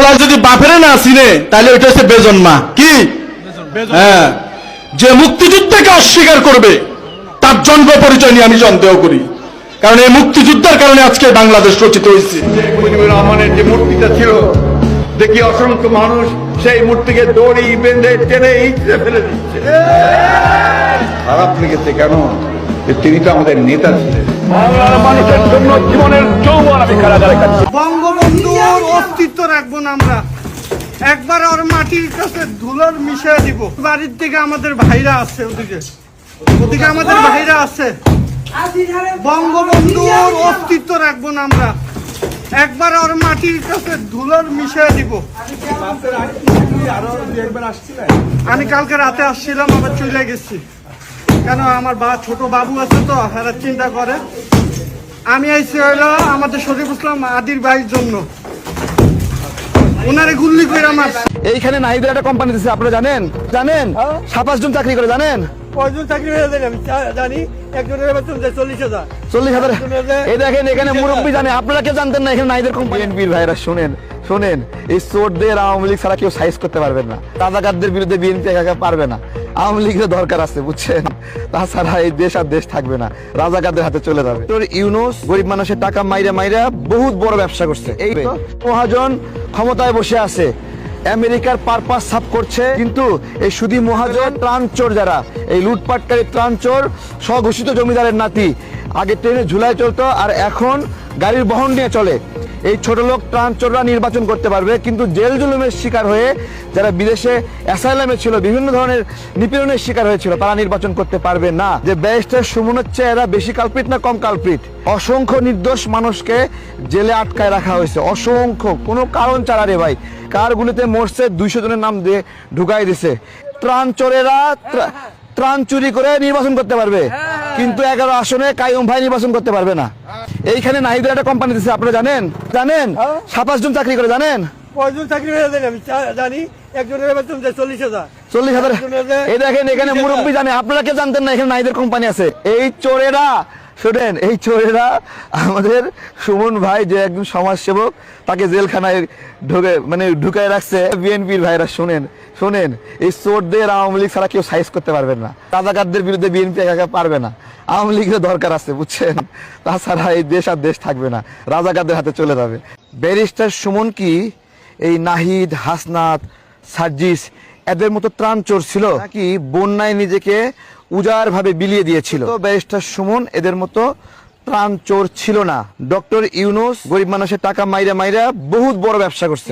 পোলা যদি বাপেরে না চিনে তাহলে ওইটা হচ্ছে বেজন্মা কি? হ্যাঁ। যে মুক্তিযুদ্ধকে অস্বীকার করবে তার জন্ম পরিচয় নিয়ে আমি সন্দেহ করি। কারণ এই মুক্তিযুদ্ধের কারণে আজকে বাংলাদেশ রচিত হয়েছে। রহমানের যে মূর্তিটা ছিল দেখি অসংখ্য মানুষ সেই মূর্তিকে দড়ি বেঁধে টেনে ইঁচড়ে ফেলে দিচ্ছে। খারাপ লেগেছে কেন? তিনি তো আমাদের নেতা ছিলেন। বাংলার মানুষের জন্য জীবনের যৌবন আমি কারাগারে কাটছি বঙ্গবন্ধুর অস্তিত্ব রাখব না আমরা। একবার ওর মাটির কাছে ধুলোর মিশিয়ে দিব। বাড়ির দিকে আমাদের ভাইরা আছে ওদিকে। ওদিকে আমাদের ভাইরা আছে। বঙ্গবন্ধুর অস্তিত্ব রাখব না আমরা। একবার ওর মাটির কাছে ধুলোর মিশিয়ে দিব। আমি কালকে রাতে আসছিলাম, আবার চলে গেছি। কেন, আমার বা ছোট বাবু আছে তো এরা চিন্তা করে। আমি আইসি হইল আমাদের শরীফ ইসলাম আদির ভাইয়ের জন্য। ওনারে গুল্লি কইরা আমার এইখানে নাহিদের একটা কোম্পানি দিছে আপনারা জানেন? জানেন? সাতাশ জন চাকরি করে জানেন? কয়জন চাকরি হয়ে যাবে আমি জানি। একজনের বেতন যায় চল্লিশ হাজার। চল্লিশ হাজার? এই দেখেন এখানে মুরব্বী জানে আপনারা কেউ জানতেন না এখানে নাহিদের কোম্পানি বিএনপির ভাইরা শুনেন শোনেন এই চোরদের আওয়ামী লীগ ছাড়া কেউ সাইজ করতে পারবেন না। রাজাকারদের বিরুদ্ধে বিএনপি একা পারবে না। আওয়ামী লীগের দরকার আছে, বুঝছেন? তাছাড়া এই দেশ আর দেশ থাকবে না। রাজাকারদের হাতে চলে যাবে। তোর ইউনুস গরিব মানুষের টাকা মাইরা মাইরা বহুত বড় ব্যবসা করছে। এই মহাজন ক্ষমতায় বসে আছে। আমেরিকার পারপাস সাপ করছে, কিন্তু এই সুদী মহাজন ত্রাণ চোর যারা, এই লুটপাটকারী ত্রাণ চোর স্বঘোষিত জমিদারের নাতি, আগে ট্রেনে ঝুলায় চলতো আর এখন গাড়ির বহন নিয়ে চলে। এই ছোট লোক ত্রাণ চোররা নির্বাচন করতে পারবে, কিন্তু জেল জুলুমের শিকার হয়ে যারা বিদেশে অ্যাসাইলামে ছিল, বিভিন্ন ধরনের নিপীড়নের শিকার হয়েছিল, তারা নির্বাচন করতে পারবে না। যে ব্যারিস্টার সুমন হচ্ছে, এরা বেশি কালপিট না কম কালপিট অসংখ্য নির্দোষ মানুষকে জেলে আটকায় রাখা হয়েছে। অসংখ্য, কোনো কারণ ছাড়া রে ভাই। কার গুলিতে মরছে দুইশো জনের নাম দিয়ে ঢুকাই দিছে। ত্রাণ চোরেরা ত্রাণ চুরি করে নির্বাচন করতে পারবে। কিন্তু এগারো আসনে কায়ুম ভাই নির্বাচন করতে পারবে না। এইখানে নাহিদের একটা কোম্পানি দিচ্ছে আপনারা জানেন? জানেন? সাতাশ জন চাকরি করে জানেন? কয়জন চাকরি হয়ে যাবে আমি জানি। একজনের বেতন চল্লিশ হাজার। চল্লিশ হাজার। এই দেখেন এখানে মুরব্বী জানে আপনারা কে জানতেন না এখানে নাহিদের কোম্পানি আছে? এই চোরেরা শুনেন, এই চোরেরা আমাদের সুমন ভাই যে একজন সমাজসেবক, তাকে জেলখানায় ঢুকে মানে ঢুকায় রাখছে। বিএনপির ভাইরা, শুনেন, শোনেন, এই চোরদের আওয়ামী লীগ ছাড়া কেউ সাইজ করতে পারবেন না। রাজাকারদের বিরুদ্ধে বিএনপি একা পারবে না। আওয়ামী লীগের দরকার আছে, বুঝছেন? তাছাড়া এই দেশ আর দেশ থাকবে না। রাজাকারদের হাতে চলে যাবে। ব্যারিস্টার সুমন কি? এই নাহিদ, হাসনাত, সার্জিস, এদের মতো ত্রাণ চোর ছিল? নাকি বন্যায় নিজেকে উজাড় ভাবে বিলিয়ে দিয়েছিল। ব্যারিস্টার সুমন এদের মতো ত্রাণ চোর ছিল না। ডক্টর ইউনুস গরিব মানুষের টাকা মাইরা মাইরা বহুত বড় ব্যবসা করছে।